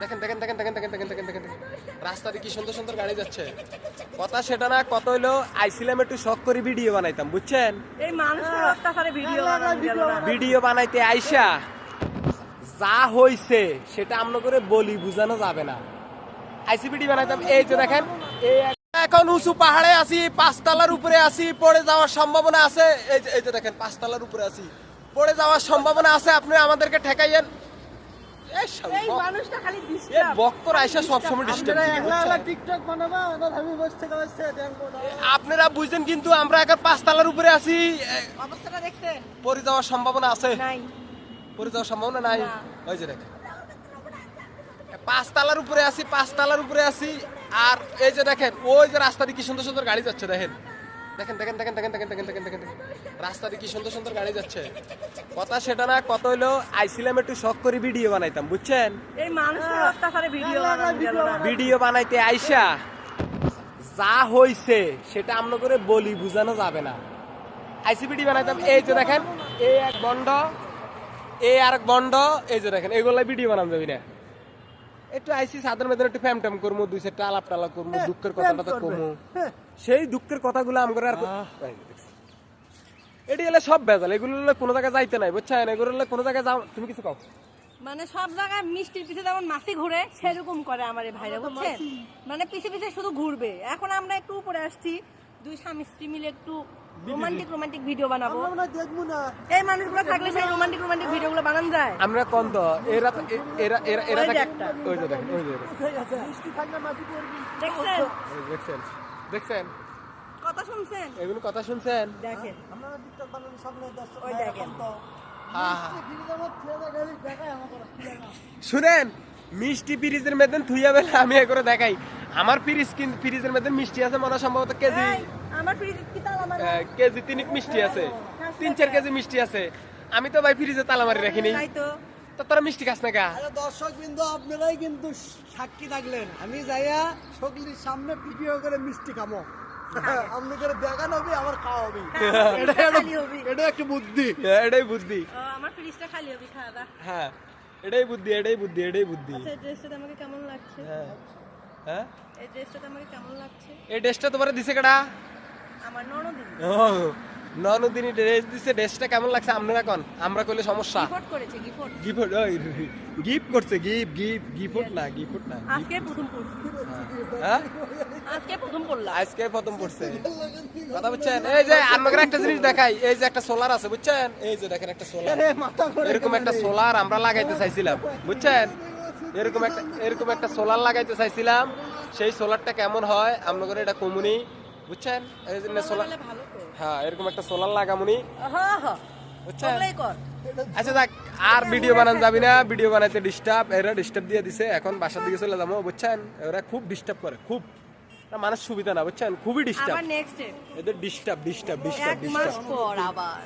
দেখেন দেখেন দেখেন দেখেন দেখেন দেখেন দেখেন দেখেন। রাস্তাতে কি সুন্দর সুন্দর গাড়ি যাচ্ছে। কথা সেটা না কত হইল আইছিলাম একটু শখ করে ভিডিও বানাইতাম বুঝছেন? এই মানুষের অত্যাচারে ভিডিও ভিডিও বানাইতে। আইসা যা হইছে সেটা আমরা করে বলি বুঝানো যাবে না। আইসি ভিডিও বানাইতাম এই যে দেখেন এই এখন উঁচু পাহাড়ে আছি পাঁচতলার উপরে আছি পড়ে যাওয়ার সম্ভাবনা আছে। এই যে এই যে দেখেন পাঁচতলার উপরে আছি। পড়ে যাওয়ার সম্ভাবনা আছে আপনি আমাদেরকে ঠেকাইয়েন। আপনারা বুঝছেন? কিন্তু আমরা এখন পাঁচতলার উপরে আছি। পড়ে যাওয়ার সম্ভাবনা আছে। পরে যাওয়ার সম্ভাবনা নাই। ওই যে দেখেন। পাঁচতলার উপরে আছি পাঁচতলার উপরে আছি। আর এই যে দেখেন ওই যে রাস্তা দিয়ে কি সুন্দর সুন্দর গাড়ি যাচ্ছে দেখেন। দেখেন দেখেন দেখেন দেখেন দেখেন দেখেন দেখেন দেখেন। দেখেন রাস্তা দিয়ে কি সুন্দর সুন্দর গাড়ি যাচ্ছে। কথা সেটা না কত হইল আইছিলাম একটু শখ করে ভিডিও বানাইতাম বুঝছেন? এই মানুষের অত্যাচারে ভিডিও বানানো না ভিডিও বানাইতে আইসা যা হইছে সেটা আমরা করে বলি বুঝানো যাবে না। আইসি ভিডিও বানাইতাম এই যে দেখেন এই এক বন্ড এই আর এক বন্ড এই যে দেখেন এগুলাই ভিডিও বানাম যাবি না। একটু আইসি সাধারণ মেয়েদের একটু ফ্যাম ট্যাম করব দুই চারটা আলাপ টালাপ করব দুঃখের কথাটা তো কমু। সেই দুঃখের কথাগুলো আমরা আর এটি হলে সব ভেজাল এগুলো হলে কোনো জায়গায় যাইতে নাই বুঝছেন? এগুলো হলে কোনো জায়গায় যাও তুমি কিছু কও। মানে সব জায়গায় মিষ্টির পিছে যেমন মাসি ঘুরে সেরকম করে আমার এই ভাইরা বুঝছেন? মানে পিছে পিছে শুধু ঘুরবে। এখন আমরা একটু উপরে আসছি দুই স্বামী স্ত্রী মিলে একটু রোমান্টিক রোমান্টিক ভিডিও বানাবো। আমরা দেখব না। এই মানুষগুলো থাকলে সেই রোমান্টিক রোমান্টিক ভিডিওগুলো বানান যায়। আমরা কোন তো এরা তো- এরা এরা এরা ওই যে দেখেন ওই যে দেখেন। দেখছেন? দেখছেন। দেখছেন? কথা শুনছেন? এগুলো কথা শুনছেন? দেখেন। আমরা টিকটক বানাবো সামনে দর্শক ওই দেখেন। তো হ্যাঁ, হ্যাঁ। লাগা শুনেন মিষ্টি ফ্রিজের মধ্যে থুইয়া বেলা আমি এ করে দেখাই। আমার ফ্রিজ কিন ফ্রিজের মধ্যে মিষ্টি আছে মনে সম্ভবত কেজি আমার ফ্রিজ কি তালা মারা কেজি তিন মিষ্টি আছে। তিন চার কেজি মিষ্টি আছে। আমি তো ভাই ফ্রিজে তালা মারি রাখিনি তাই তো। তো তোরা মিষ্টি খাস না গা আরে দর্শক বিন্দু আপনারাই কিন্তু সাক্ষী থাকলেন। আমি যাইয়া সকলির সামনে ভিডিও করে মিষ্টি খামো। আপনি করে দেখান হবে আমার খাওয়া হবে। হ্যাঁ, এটা একটা- খালি হবি। এটা একটা বুদ্ধি। হ্যাঁ, এটাই বুদ্ধি। আমার ফ্রিজটা খালি হবে খাওয়া দাওয়া হ্যাঁ এটাই বুদ্ধি এটাই বুদ্ধি এটাই বুদ্ধি। আচ্ছা এই ড্রেসটাতে আমাকে কেমন লাগছে? হ্যাঁ। হ্যাঁ? এই ড্রেসটাতে আমাকে কেমন লাগছে? এই ড্রেসটা তোমার দিছে কেডা? আমার ননদিন। ও ননদিনী ড্রেস দিছে ড্রেসটা কেমন লাগছে আপনারা কোন? আমরা কইলে সমস্যা। গিফট করেছে গিফট। গিফট ওই গিফট করছে গিফট গিফট গিফট না গিফট না আজকে প্রথম পড়ছি হ্যাঁ? আজকে প্রথম পড়লাম আজকে প্রথম পড়ছে কথা বুঝছেন? এই যে আপনাদের একটা জিনিস দেখাই। এই যে একটা সোলার আছে বুঝছেন? এই যে দেখেন একটা সোলার। আরে এরকম একটা সোলার আমরা লাগাইতে চাইছিলাম বুঝছেন? এরকম একটা এরকম একটা সোলার লাগাইতে চাইছিলাম। সেই সোলারটা কেমন হয়? আপনাদের এটা কমুনি। বুঝছেন? এই জন্য সোলার হ্যাঁ এরকম একটা সোলার লাগামুনি। বুঝছেন? আচ্ছা দেখ আর ভিডিও বানান যাবি না। ভিডিও বানাইতে ডিস্টার্ব এরা ডিস্টার্ব দিয়ে দিছে। এখন বাসার দিকে চলে যাব বুঝছেন? এরা খুব ডিস্টার্ব করে খুব। মানুষ সুবিধা না বুঝছেন? খুবই ডিস্টার্ব এদের ডিস্টার্ব ডিস্টার্ব ডিস্টার্ব ডিস্টার্ব আবার।